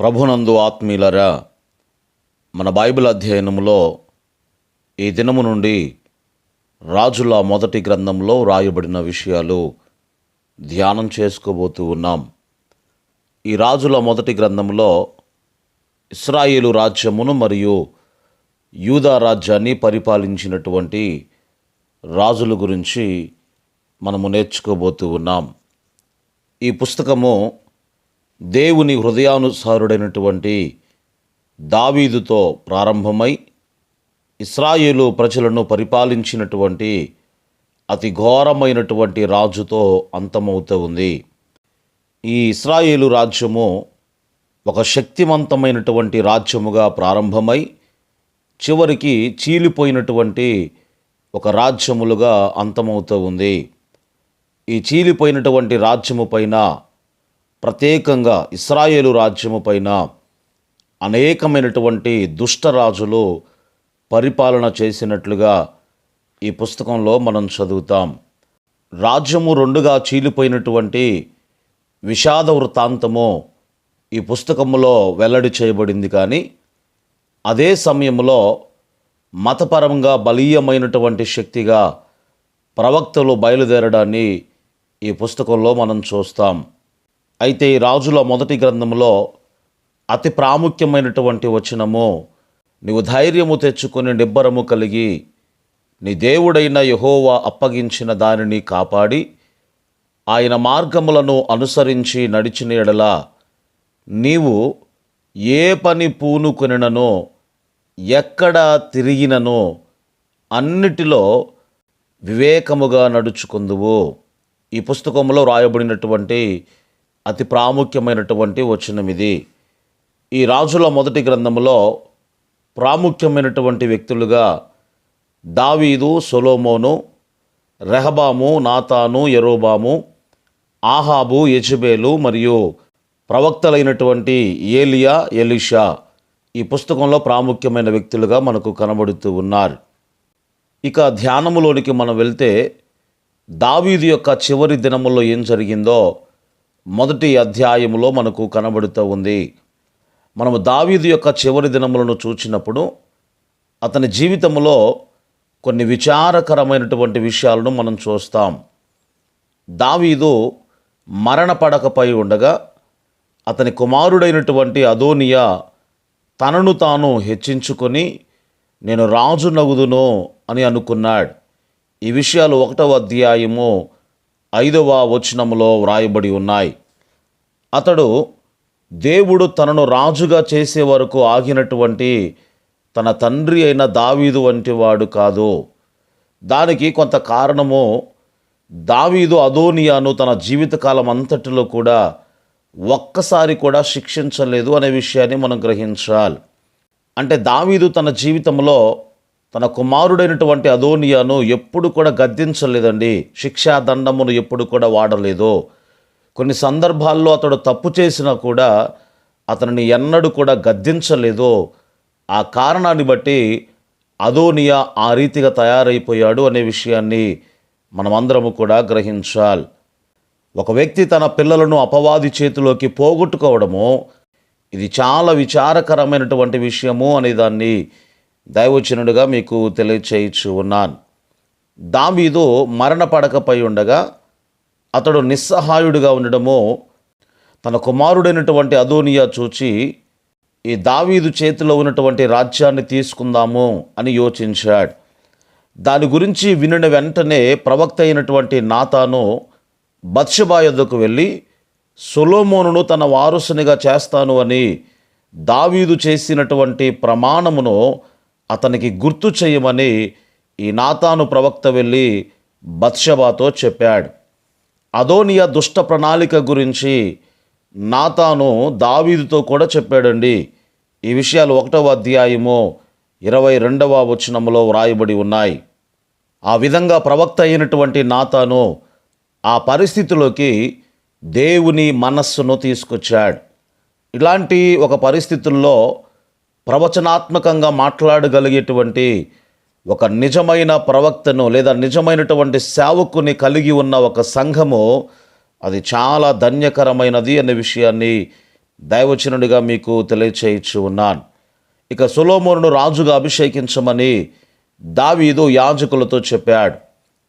ప్రభునందు ఆత్మీయులరా మన బైబిల్ అధ్యయనంలో ఈ దినము నుండి రాజుల మొదటి గ్రంథంలో రాయబడిన విషయాలు ధ్యానం చేసుకోబోతూ ఉన్నాం. ఈ రాజుల మొదటి గ్రంథంలో ఇస్రాయేలు రాజ్యమును మరియు యూదా రాజ్యాన్ని పరిపాలించినటువంటి రాజుల గురించి మనము నేర్చుకోబోతూ ఉన్నాం. ఈ పుస్తకము దేవుని హృదయానుసారుడైనటువంటి దావీదుతో ప్రారంభమై ఇస్రాయేలు ప్రజలను పరిపాలించినటువంటి అతి ఘోరమైనటువంటి రాజుతో అంతమవుతూ ఉంది. ఈ ఇస్రాయేలు రాజ్యము ఒక శక్తివంతమైనటువంటి రాజ్యముగా ప్రారంభమై చివరికి చీలిపోయినటువంటి ఒక రాజ్యములుగా అంతమవుతూ ఉంది. ఈ చీలిపోయినటువంటి రాజ్యము పైన ప్రత్యేకంగా ఇస్రాయేలు రాజ్యము పైన అనేకమైనటువంటి దుష్టరాజులు పరిపాలన చేసినట్లుగా ఈ పుస్తకంలో మనం చదువుతాం. రాజ్యము రెండుగా చీలిపోయినటువంటి విషాద వృత్తాంతము ఈ పుస్తకములో వెల్లడి చేయబడింది కానీ అదే సమయంలో మతపరంగా బలీయమైనటువంటి శక్తిగా ప్రవక్తలు బయలుదేరడాన్ని ఈ పుస్తకంలో మనం చూస్తాం. అయితే ఈ రాజుల మొదటి గ్రంథంలో అతి ప్రాముఖ్యమైనటువంటి వచనము నీవు ధైర్యము తెచ్చుకొని నిబ్బరము కలిగి నీ దేవుడైన యహోవా అప్పగించిన దానిని కాపాడి ఆయన మార్గములను అనుసరించి నడిచిన ఎడల నీవు ఏ పని పూనుకొనిననో ఎక్కడ తిరిగిననో అన్నిటిలో వివేకముగా నడుచుకుందువు. ఈ పుస్తకంలో రాయబడినటువంటి అతి ప్రాముఖ్యమైనటువంటి వచనం ఇది. ఈ రాజుల మొదటి గ్రంథంలో ప్రాముఖ్యమైనటువంటి వ్యక్తులుగా దావీదు సొలోమోను రెహబాము నాతాను ఎరోబాము ఆహాబు యజబేలు మరియు ప్రవక్తలైనటువంటి ఏలియా ఎలిషా ఈ పుస్తకంలో ప్రాముఖ్యమైన వ్యక్తులుగా మనకు కనబడుతూ ఉన్నారు. ఇక ధ్యానములోనికి మనం వెళ్తే దావీదు యొక్క చివరి దినములో ఏం జరిగిందో మొదటి అధ్యాయములో మనకు కనబడుతూ ఉంది. మనము దావీదు యొక్క చివరి దినములను చూచినప్పుడు అతని జీవితంలో కొన్ని విచారకరమైనటువంటి విషయాలను మనం చూస్తాం. దావీదు మరణపడకపై ఉండగా అతని కుమారుడైనటువంటి అదోనియా తనను తాను హెచ్చించుకొని నేను రాజు నగుదును అని అనుకున్నాడు. ఈ విషయాలు ఒకటవ అధ్యాయము ఐదవ వచనములో వ్రాయబడి ఉన్నాయి. అతడు దేవుడు తనను రాజుగా చేసే వరకు ఆగినటువంటి తన తండ్రి అయిన దావీదు వంటి వాడు కాదు. దానికి కొంత కారణము దావీదు అదోనియాను తన జీవితకాలం అంతటిలో కూడా ఒక్కసారి కూడా శిక్షించలేదు అనే విషయాన్ని మనం గ్రహించాలి. అంటే దావీదు తన జీవితంలో తన కుమారుడైనటువంటి అదోనియాను ఎప్పుడు కూడా గద్దించలేదండి. శిక్షా దండమును ఎప్పుడు కూడా వాడలేదు. కొన్ని సందర్భాల్లో అతడు తప్పు చేసినా కూడా అతనిని ఎన్నడూ కూడా గద్దించలేదు. ఆ కారణాన్ని బట్టి అదోనియా ఆ రీతిగా తయారైపోయాడు అనే విషయాన్ని మనమందరము కూడా గ్రహించాలి. ఒక వ్యక్తి తన పిల్లలను అపవాది చేతిలోకి పోగొట్టుకోవడము ఇది చాలా విచారకరమైనటువంటి విషయము అనే దాన్ని దైవచనుడుగా మీకు తెలియచేయచ్చు ఉన్నాను దావీదు మరణ పడకపై ఉండగా అతడు నిస్సహాయుడిగా ఉండడము తన కుమారుడైనటువంటి అదోనియా చూచి ఈ దావీదు చేతిలో ఉన్నటువంటి రాజ్యాన్ని తీసుకుందాము అని యోచించాడు. దాని గురించి వినిన వెంటనే ప్రవక్త అయినటువంటి నాతాను బత్షబా యొద్దకు వెళ్ళి సొలోమోనును తన వారసునిగా చేస్తాను అని దావీదు చేసినటువంటి ప్రమాణమును అతనికి గుర్తు చేయమని ఈ నాతాను ప్రవక్త వెళ్ళి బత్షబాతో చెప్పాడు. అదోనియా దుష్ట ప్రణాళిక గురించి నాతాను దావీదుతో కూడా చెప్పాడండి. ఈ విషయాలు ఒకటవ అధ్యాయము ఇరవై రెండవ వచనములో వ్రాయబడి ఉన్నాయి. ఆ విధంగా ప్రవక్త అయినటువంటి నాతాను ఆ పరిస్థితిలోకి దేవుని మనస్సును తీసుకొచ్చాడు. ఇలాంటి ఒక పరిస్థితుల్లో ప్రవచనాత్మకంగా మాట్లాడగలిగేటువంటి ఒక నిజమైన ప్రవక్తను లేదా నిజమైనటువంటి సేవకుని కలిగి ఉన్న ఒక సంఘము అది చాలా ధన్యకరమైనది అనే విషయాన్ని దైవచనుడిగా మీకు తెలియచేయచ్చు ఉన్నాను. ఇక సులోమోను రాజుగా అభిషేకించమని దావీదు యాజకులతో చెప్పాడు.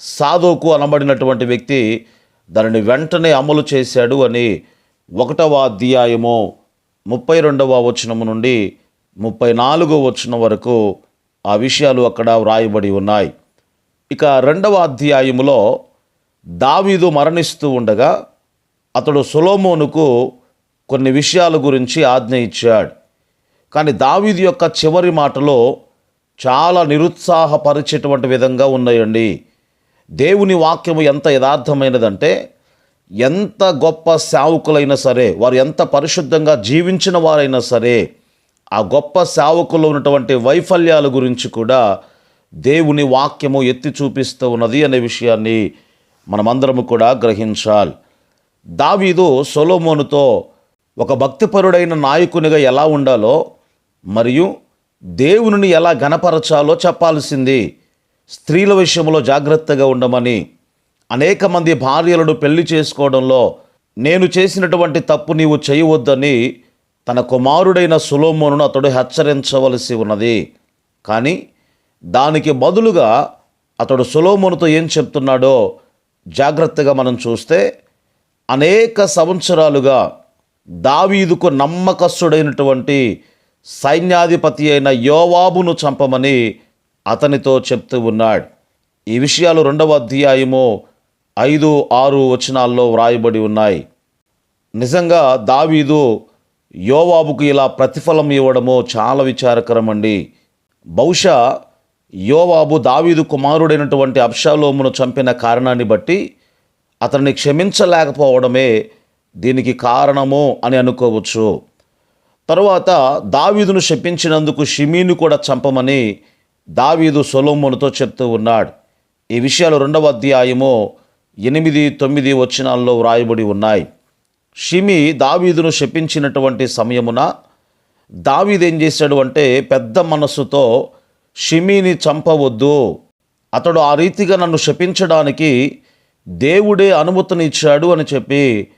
సాధోకు అనబడినటువంటి వ్యక్తి దానిని వెంటనే అమలు చేశాడు అని ఒకటవ అధ్యాయము ముప్పై రెండవ వచనము నుండి ముప్పై నాలుగో వచ్చిన వరకు ఆ విషయాలు అక్కడ వ్రాయబడి ఉన్నాయి. ఇక రెండవ అధ్యాయములో దావీదు మరణిస్తూ ఉండగా అతడు సొలోమోనుకు కొన్ని విషయాల గురించి ఆజ్ఞ ఇచ్చాడు. కానీ దావీదు యొక్క చివరి మాటలో చాలా నిరుత్సాహపరిచేటువంటి విధంగా ఉన్నాయండి. దేవుని వాక్యము ఎంత యథార్థమైనదంటే ఎంత గొప్ప సేవకులైనా సరే వారు ఎంత పరిశుద్ధంగా జీవించిన వారైనా సరే ఆ గొప్ప సేవకుల్లో ఉన్నటువంటి వైఫల్యాల గురించి కూడా దేవుని వాక్యము ఎత్తి చూపిస్తూ ఉన్నది అనే విషయాన్ని మనమందరము కూడా గ్రహించాలి. దావీదు సొలోమోనుతో ఒక భక్తిపరుడైన నాయకునిగా ఎలా ఉండాలో మరియు దేవునిని ఎలా గణపరచాలో చెప్పాల్సింది స్త్రీల విషయంలో జాగ్రత్తగా ఉండమని అనేక మంది భార్యలను పెళ్ళి చేసుకోవడంలో నేను చేసినటువంటి తప్పు నీవు చేయవద్దని తన కుమారుడైన సులోమోనును అతడు హెచ్చరించవలసి ఉన్నది. కానీ దానికి బదులుగా అతడు సులోమోనుతో ఏం చెప్తున్నాడో జాగ్రత్తగా మనం చూస్తే అనేక సంవత్సరాలుగా దావీదుకు నమ్మకస్తుడైనటువంటి సైన్యాధిపతి అయిన యోవాబును చంపమని అతనితో చెప్తూ ఉన్నాడు. ఈ విషయాలు రెండవ అధ్యాయము ఐదు ఆరు వచనాల్లో వ్రాయబడి ఉన్నాయి. నిజంగా దావీదు యోవాబుకు ఇలా ప్రతిఫలం ఇవ్వడము చాలా విచారకరం అండి బహుశా యోవాబు దావీదు కుమారుడైనటువంటి అబ్షాలోమును చంపిన కారణాన్ని బట్టి అతన్ని క్షమించలేకపోవడమే దీనికి కారణము అని అనుకోవచ్చు. తరువాత దావీదును శపించినందుకు షిమీను కూడా చంపమని దావీదు సొలోమునుతో చెప్తూ ఉన్నాడు. ఈ విషయాలు రెండవ అధ్యాయము ఎనిమిది తొమ్మిది వచనాల్లో వ్రాయబడి ఉన్నాయి. షిమి దావీదును శపించినటువంటి సమయమున దావీదు ఏం చేశాడు అంటే పెద్ద మనస్సుతో షిమీని చంపవద్దు. అతడు ఆ రీతిగా నన్ను శపించడానికి దేవుడే అనుమతినిచ్చాడు అని చెప్పి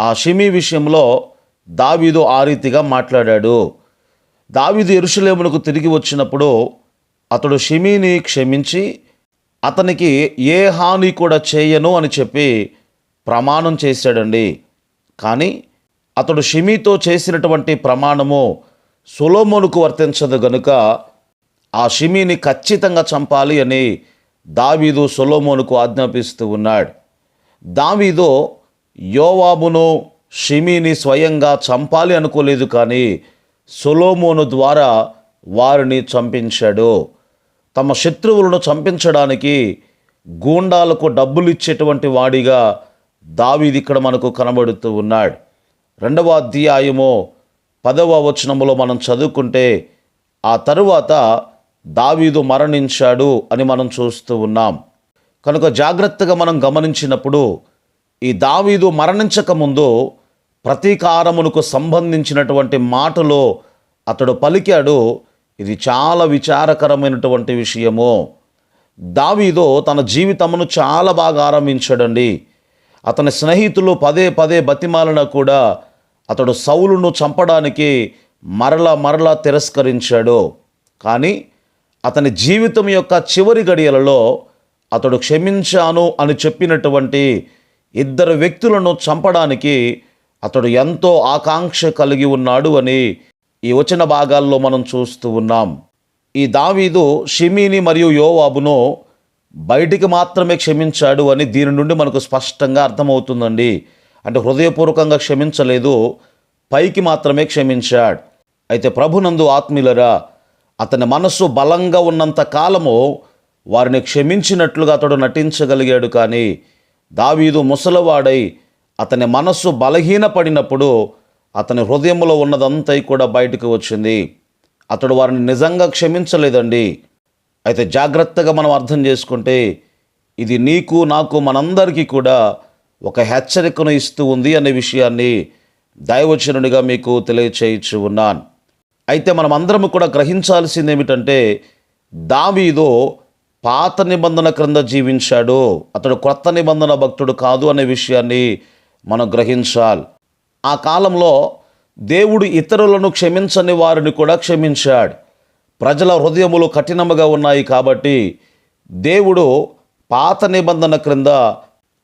ఆ షిమి విషయంలో దావీదు ఆ రీతిగా మాట్లాడాడు. దావీదు ఎరుషులేమునకు తిరిగి వచ్చినప్పుడు అతడు షిమీని క్షమించి అతనికి ఏ హాని కూడా చేయను అని చెప్పి ప్రమాణం చేశాడండి. కానీ అతడు షిమీతో చేసినటువంటి ప్రమాణము సులోమోనుకు వర్తించదు గనుక ఆ షిమీని ఖచ్చితంగా చంపాలి అని దావీదు సొలోమోనుకు ఆజ్ఞాపిస్తూ ఉన్నాడు. దావీదు యోవాబును షిమీని స్వయంగా చంపాలి అనుకోలేదు కానీ సొలోమోను ద్వారా వారిని చంపించాడు. తమ శత్రువులను చంపించడానికి గూండాలకు డబ్బులు ఇచ్చేటువంటి వాడిగా దావీది ఇక్కడ మనకు కనబడుతూ ఉన్నాడు. రెండవ అధ్యాయము పదవ వచనములో మనం చదువుకుంటే ఆ తరువాత దావీదు మరణించాడు అని మనం చూస్తూ ఉన్నాం. కనుక జాగ్రత్తగా మనం గమనించినప్పుడు ఈ దావీదు మరణించక ముందు ప్రతీకారమునకు సంబంధించినటువంటి మాటలో అతడు పలికాడు ఇది చాలా విచారకరమైనటువంటి విషయము. దావీదో తన జీవితమును చాలా బాగా ఆరంభించాడండి. అతని స్నేహితులు పదే పదే బతిమాలన కూడా అతడు సౌలును చంపడానికి మరల మరల తిరస్కరించాడు. కానీ అతని జీవితం యొక్క చివరి గడియలలో అతడు క్షమించాను అని చెప్పినటువంటి ఇద్దరు వ్యక్తులను చంపడానికి అతడు ఎంతో ఆకాంక్ష కలిగి ఉన్నాడు అని ఈ వచన భాగాల్లో మనం చూస్తూ ఉన్నాం. ఈ దావీదు షిమీని మరియు యోవాబును బయటికి మాత్రమే క్షమించాడు అని దీని నుండి మనకు స్పష్టంగా అర్థమవుతుందండి. అంటే హృదయపూర్వకంగా క్షమించలేదు పైకి మాత్రమే క్షమించాడు. అయితే ప్రభునందు ఆత్మీయులరా అతని మనస్సు బలంగా ఉన్నంత కాలము వారిని క్షమించినట్లుగా అతడు నటించగలిగాడు కానీ దావీదు ముసలవాడై అతని మనస్సు బలహీనపడినప్పుడు అతని హృదయంలో ఉన్నదంతా కూడా బయటకు వచ్చింది. అతడు వారిని నిజంగా క్షమించలేదండి. అయితే జాగ్రత్తగా మనం అర్థం చేసుకుంటే ఇది నీకు నాకు మనందరికీ కూడా ఒక హెచ్చరికను ఇస్తూ ఉంది అనే విషయాన్ని దైవచనుడిగా మీకు తెలియచేయచ్చు ఉన్నాను. అయితే మనం అందరం కూడా గ్రహించాల్సింది ఏమిటంటే దావీదో పాత నిబంధన క్రింద జీవించాడు. అతడు కొత్త నిబంధన భక్తుడు కాదు అనే విషయాన్ని మనం గ్రహించాలి. ఆ కాలంలో దేవుడు ఇతరులను క్షమించని వారిని కూడా క్షమించాడు. ప్రజల హృదయములు కఠినముగా ఉన్నాయి కాబట్టి దేవుడు పాత నిబంధన క్రింద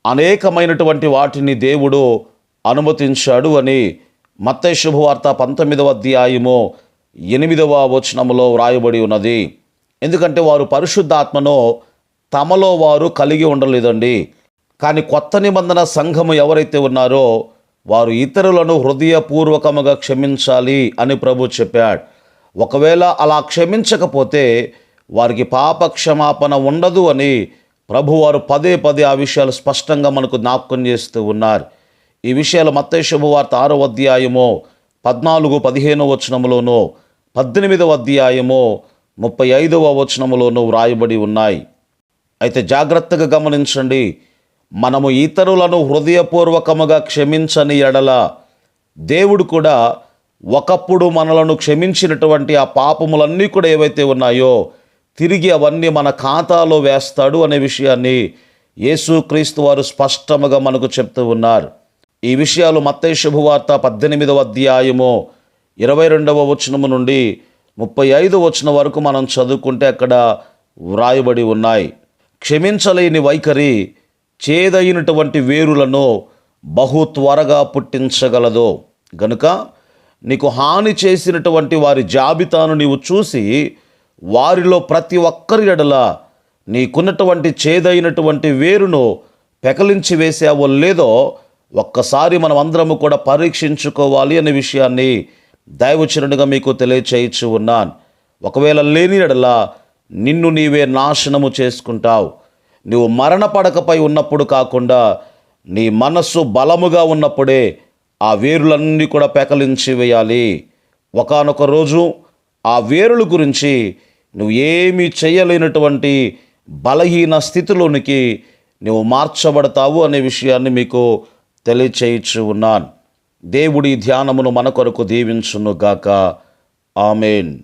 అనేకమైనటువంటి వాటిని దేవుడు అనుమతించాడు అని మత్తయి శుభవార్త పంతొమ్మిదవ అధ్యాయము ఎనిమిదవ వచనములో వ్రాయబడి ఉన్నది. ఎందుకంటే వారు పరిశుద్ధాత్మను తమలో వారు కలిగి ఉండలేదండి. కానీ కొత్త నిబంధన సంఘము ఎవరైతే ఉన్నారో వారు ఇతరులను హృదయపూర్వకముగా క్షమించాలి అని ప్రభు చెప్పాడు. ఒకవేళ అలా క్షమించకపోతే వారికి పాప క్షమాపణ ఉండదు అని ప్రభువారు పదే పదే ఆ విషయాలు స్పష్టంగా మనకు జ్ఞాపకం చేస్తూ ఉన్నారు. ఈ విషయాలు మత్తయి శుభవార్త ఆరో అధ్యాయమో పద్నాలుగు పదిహేనో వచనములోనో పద్దెనిమిదవ అధ్యాయమో ముప్పై ఐదవ వచనములోనూ వ్రాయబడి ఉన్నాయి. అయితే జాగ్రత్తగా గమనించండి మనము ఇతరులను హృదయపూర్వకముగా క్షమించని ఎడల దేవుడు కూడా ఒకప్పుడు మనలను క్షమించినటువంటి ఆ పాపములన్నీ కూడా ఏవైతే ఉన్నాయో తిరిగి అవన్నీ మన ఖాతాలో వేస్తాడు అనే విషయాన్ని యేసుక్రీస్తు వారు స్పష్టముగా మనకు చెప్తూ ఉన్నారు. ఈ విషయాలు మత్తై శుభవార్త పద్దెనిమిదవ అధ్యాయము ఇరవై రెండవ వచనము నుండి ముప్పై ఐదు వచనం వరకు మనం చదువుకుంటే అక్కడ వ్రాయబడి ఉన్నాయి. క్షమించలేని వైఖరి చేదైనటువంటి వేరులను బహు త్వరగా పుట్టించగలదు. గనుక నీకు హాని చేసినటువంటి వారి జాబితాను నీవు చూసి వారిలో ప్రతి ఒక్కరి ఎడల నీకున్నటువంటి చేదైనటువంటి వేరును పెకలించి వేసావో లేదో ఒక్కసారి మనం అందరము కూడా పరీక్షించుకోవాలి అనే విషయాన్ని దైవచరునిగా మీకు తెలియచేయచ్చు ఉన్నాను. ఒకవేళ లేని ఎడల నిన్ను నీవే నాశనము చేసుకుంటావు. నువ్వు మరణ పడకపై ఉన్నప్పుడు కాకుండా నీ మనస్సు బలముగా ఉన్నప్పుడే ఆ వేరులన్నీ కూడా పెకలించి వేయాలి. ఒకానొక రోజు ఆ వేరుల గురించి నువ్వు ఏమీ చేయలేనటువంటి బలహీన స్థితిలోనికి నువ్వు మార్చబడతావు అనే విషయాన్ని మీకు తెలియచేయచ్చు ఉన్నాను. దేవుడి ధ్యానమును మన కొరకు దీవించును గాక ఆమెన్.